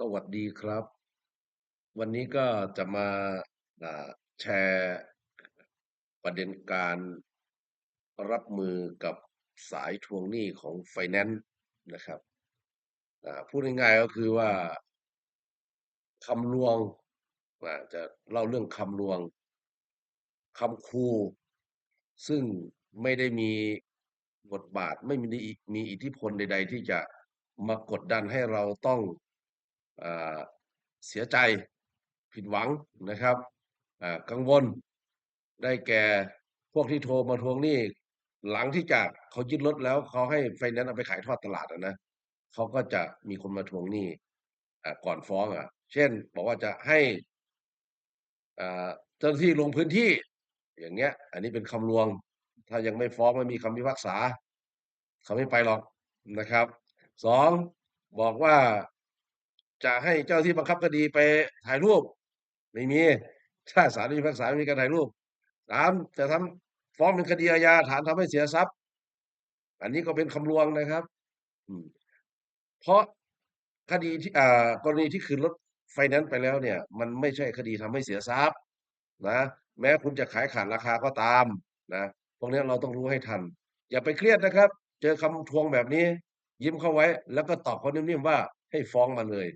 สวัสดีครับ วันนี้ก็จะมาอ่าแชร์ประเด็นการรับมือกับสายทวงหนี้ของไฟแนนซ์นะครับอ่าพูดง่ายๆก็คือว่าคำลวงอ่าจะเล่าเรื่องคำลวงคำคูซึ่งไม่ได้มีบทบาทไม่มีมีอิทธิพลใด ๆ ที่จะมากดดันให้เราต้อง เสียใจผิดหวังนะครับกังวลได้แก่พวกที่โทรมาทวงหนี้หลังที่จากเขายึดรถแล้วเขาให้ไฟแนนซ์เอาไปขายทอดตลาดนะเขาก็จะมีคนมาทวงหนี้ก่อนฟ้องอะ เช่น บอกว่าจะให้เจ้าหน้าที่ลงพื้นที่ อย่างเงี้ย อันนี้เป็นคำลวง ถ้ายังไม่ฟ้องไม่มีคำพิพากษา เขาไม่ไปหรอกนะครับสองบอกว่า จะให้เจ้าที่บังคับคดีไปถ่ายรูป ไม่มีถ้าศาลมีพิพากษาไม่มีการถ่ายรูปสามจะทำฟ้องเป็นคดีอาญาฐานทำให้เสียทรัพย์ อันนี้ก็เป็นคำลวงนะครับเพราะคดีที่อ่ากรณีที่คืนรถไฟแนนซ์ไปแล้วเนี่ย มันไม่ใช่คดีทำให้เสียทรัพย์นะแม้คุณจะขายขาดราคาก็ตามนะพวกนี้เราต้องรู้ให้ทัน อย่าไปเครียดนะครับ เจอคำทวงแบบนี้ ยิ้มเข้าไว้ แล้วก็ตอบเขานิ่มๆว่าให้ฟ้องมาเลย